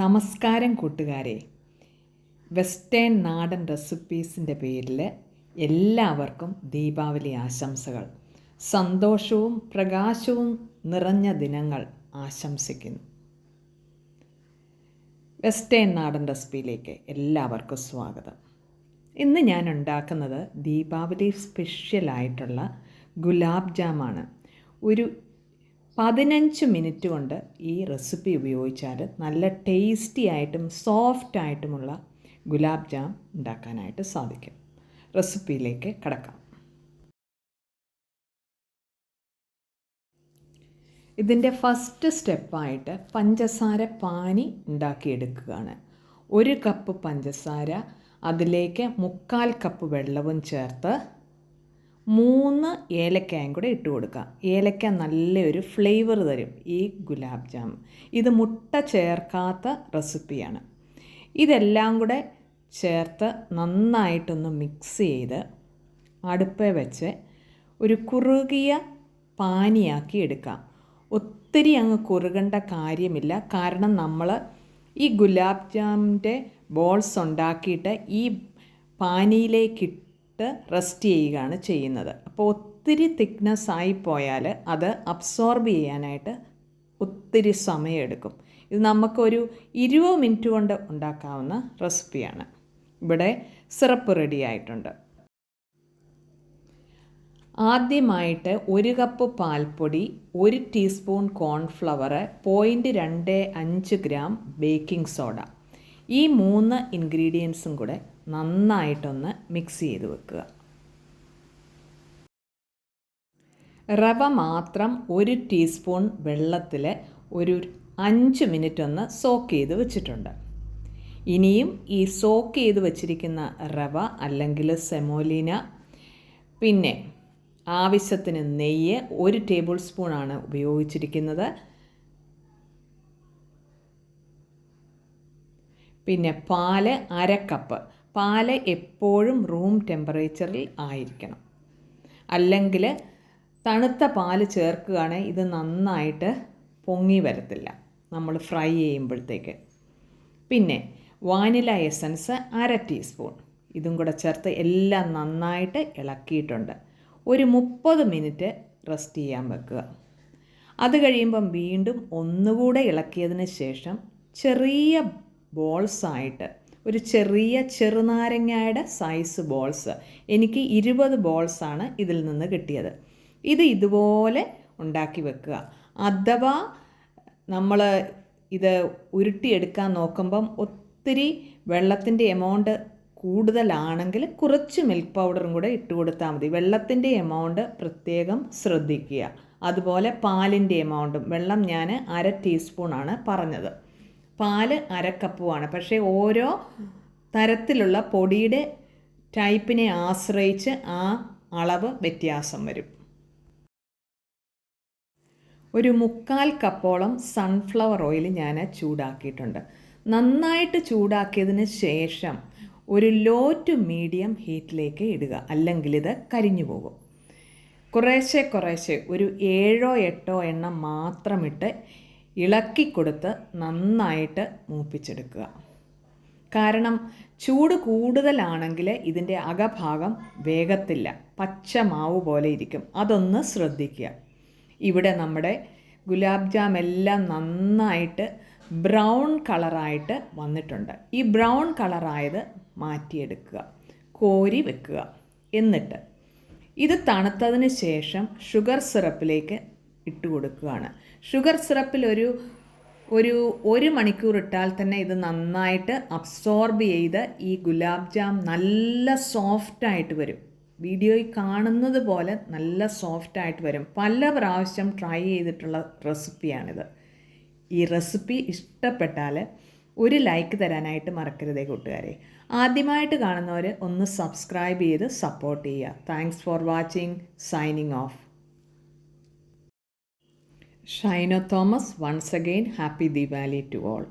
നമസ്കാരം കൂട്ടുകാരെ വെസ്റ്റേൺ നാടൻ റെസിപ്പീസിൻ്റെ പേരിൽ എല്ലാവർക്കും ദീപാവലി ആശംസകൾ സന്തോഷവും പ്രകാശവും നിറഞ്ഞ ദിനങ്ങൾ ആശംസിക്കുന്നു വെസ്റ്റേൺ നാടൻ റെസിപ്പിയിലേക്ക് എല്ലാവർക്കും സ്വാഗതം ഇന്ന് ഞാൻ ഉണ്ടാക്കുന്നത് ദീപാവലി സ്പെഷ്യലായിട്ടുള്ള ഗുലാബ് ജാമാണ് ഒരു പതിനഞ്ച് മിനിറ്റ് കൊണ്ട് ഈ റെസിപ്പി ഉപയോഗിച്ചാൽ നല്ല ടേസ്റ്റി ആയിട്ടും സോഫ്റ്റ് ആയിട്ടുമുള്ള ഗുലാബ് ജാം ഉണ്ടാക്കാനായിട്ട് സാധിക്കും റെസിപ്പിയിലേക്ക് കിടക്കാം ഇതിൻ്റെ ഫസ്റ്റ് സ്റ്റെപ്പായിട്ട് പഞ്ചസാര പാനി ഉണ്ടാക്കിയെടുക്കുകയാണ് ഒരു കപ്പ് പഞ്ചസാര അതിലേക്ക് മുക്കാൽ കപ്പ് വെള്ളവും ചേർത്ത് മൂന്ന് ഏലക്കായും കൂടെ ഇട്ട് കൊടുക്കുക ഏലക്ക നല്ലൊരു ഫ്ലേവർ തരും ഈ ഗുലാബ് ജാം ഇത് മുട്ട ചേർക്കാത്ത റെസിപ്പിയാണ് ഇതെല്ലാം കൂടെ ചേർത്ത് നന്നായിട്ടൊന്ന് മിക്സ് ചെയ്ത് അടുപ്പേ വെച്ച് ഒരു കുറുകിയ പാനിയാക്കി എടുക്കാം ഒത്തിരി അങ്ങ് കുറുകേണ്ട കാര്യമില്ല കാരണം നമ്മൾ ഈ ഗുലാബ് ജാമിൻ്റെ ബോൾസ് ഉണ്ടാക്കിയിട്ട് ഈ പാനിയിലേക്കിട്ട് ഇട്ട് റെസ്റ്റ് ചെയ്യുകയാണ് ചെയ്യുന്നത് അപ്പോൾ ഒത്തിരി തിക്നെസ് ആയിപ്പോയാൽ അത് അബ്സോർബ് ചെയ്യാനായിട്ട് ഒത്തിരി സമയമെടുക്കും ഇത് നമുക്കൊരു ഇരുപത് മിനിറ്റ് കൊണ്ട് ഉണ്ടാക്കാവുന്ന റെസിപ്പിയാണ് ഇവിടെ സിറപ്പ് റെഡി ആയിട്ടുണ്ട് ആദ്യമായിട്ട് ഒരു കപ്പ് പാൽപ്പൊടി ഒരു ടീസ്പൂൺ കോൺഫ്ലവർ പോയിൻറ്റ് രണ്ട് അഞ്ച് ഗ്രാം ബേക്കിംഗ് സോഡ ഈ മൂന്ന് ഇൻഗ്രീഡിയൻസും കൂടെ നന്നായിട്ടൊന്ന് മിക്സ് ചെയ്ത് വെക്കുക റവ മാത്രം ഒരു ടീസ്പൂൺ വെള്ളത്തിൽ ഒരു അഞ്ച് മിനിറ്റ് ഒന്ന് സോക്ക് ചെയ്ത് വെച്ചിട്ടുണ്ട് ഇനിയും ഈ സോക്ക് ചെയ്ത് വെച്ചിരിക്കുന്ന റവ അല്ലെങ്കിൽ സെമോലിന പിന്നെ ആവശ്യത്തിന് നെയ്യ് ഒരു ടേബിൾ സ്പൂണാണ് ഉപയോഗിച്ചിരിക്കുന്നത് പിന്നെ പാല് അരക്കപ്പ് പാല് എപ്പോഴും റൂം ടെമ്പറേച്ചറിൽ ആയിരിക്കണം അല്ലെങ്കിൽ തണുത്ത പാല് ചേർക്കുകയാണെങ്കിൽ ഇത് നന്നായിട്ട് പൊങ്ങി വരത്തില്ല നമ്മൾ ഫ്രൈ ചെയ്യുമ്പോഴത്തേക്ക് പിന്നെ വാനില എസൻസ് അര ടീസ്പൂൺ ഇതും കൂടെ ചേർത്ത് എല്ലാം നന്നായിട്ട് ഇളക്കിയിട്ടുണ്ട് ഒരു മുപ്പത് മിനിറ്റ് റെസ്റ്റ് ചെയ്യാൻ വെക്കുക അത് കഴിയുമ്പം വീണ്ടും ഒന്നുകൂടെ ഇളക്കിയതിന് ശേഷം ചെറിയ ബോൾസ് ആയിട്ട് ഒരു ചെറിയ ചെറുനാരങ്ങയുടെ സൈസ് ബോൾസ് എനിക്ക് ഇരുപത് ബോൾസാണ് ഇതിൽ നിന്ന് കിട്ടിയത് ഇത് ഇതുപോലെ ഉണ്ടാക്കി വെക്കുക അഥവാ നമ്മൾ ഇത് ഉരുട്ടിയെടുക്കാൻ നോക്കുമ്പം ഒത്തിരി വെള്ളത്തിൻ്റെ എമൗണ്ട് കൂടുതലാണെങ്കിൽ കുറച്ച് മിൽക്ക് പൗഡറും കൂടെ ഇട്ട് കൊടുത്താൽ മതി വെള്ളത്തിൻ്റെ എമൗണ്ട് പ്രത്യേകം ശ്രദ്ധിക്കുക അതുപോലെ പാലിൻ്റെ എമൗണ്ടും വെള്ളം ഞാൻ അര ടീസ്പൂണാണ് പറഞ്ഞത് പാല് അരക്കപ്പുമാണ് പക്ഷേ ഓരോ തരത്തിലുള്ള പൊടിയുടെ ടൈപ്പിനെ ആശ്രയിച്ച് ആ അളവ് വ്യത്യാസം വരും ഒരു മുക്കാൽ കപ്പോളം സൺഫ്ലവർ ഓയിൽ ഞാൻ ചൂടാക്കിയിട്ടുണ്ട് നന്നായിട്ട് ചൂടാക്കിയതിന് ശേഷം ഒരു ലോ ടു മീഡിയം ഹീറ്റിലേക്ക് ഇടുക അല്ലെങ്കിൽ ഇത് കരിഞ്ഞു പോകും കുറേശ്ശെ കുറേശ്ശെ ഒരു ഏഴോ എട്ടോ എണ്ണം മാത്രമിട്ട് ഇളക്കി കൊടുത്ത് നന്നായിട്ട് മൂപ്പിച്ചെടുക്കുക കാരണം ചൂട് കൂടുതലാണെങ്കിൽ ഇതിൻ്റെ അകഭാഗം വേഗത്തില്ല പച്ച മാവ് പോലെ ഇരിക്കും അതൊന്ന് ശ്രദ്ധിക്കുക ഇവിടെ നമ്മുടെ ഗുലാബ് ജാം എല്ലാം നന്നായിട്ട് ബ്രൗൺ കളറായിട്ട് വന്നിട്ടുണ്ട് ഈ ബ്രൗൺ കളറായത് മാറ്റിയെടുക്കുക കോരി വെക്കുക എന്നിട്ട് ഇത് തണുത്തതിന് ശേഷം ഷുഗർ സിറപ്പിലേക്ക് ഇട്ട് കൊടുക്കുകയാണ് ഷുഗർ സിറപ്പിൽ ഒരു ഒരു ഒരു മണിക്കൂർ ഇട്ടാൽ തന്നെ ഇത് നന്നായിട്ട് അബ്സോർബ് ചെയ്ത് ഈ ഗുലാബ് ജാം നല്ല സോഫ്റ്റായിട്ട് വരും വീഡിയോയിൽ കാണുന്നത് പോലെ നല്ല സോഫ്റ്റായിട്ട് വരും പല പ്രാവശ്യം ട്രൈ ചെയ്തിട്ടുള്ള റെസിപ്പിയാണിത് ഈ റെസിപ്പി ഇഷ്ടപ്പെട്ടാൽ ഒരു ലൈക്ക് തരാനായിട്ട് മറക്കരുതേ കൂട്ടുകാരെ ആദ്യമായിട്ട് കാണുന്നവർ ഒന്ന് സബ്സ്ക്രൈബ് ചെയ്ത് സപ്പോർട്ട് ചെയ്യുക thanks for watching signing of Shaino Thomas once again happy Deepavali to all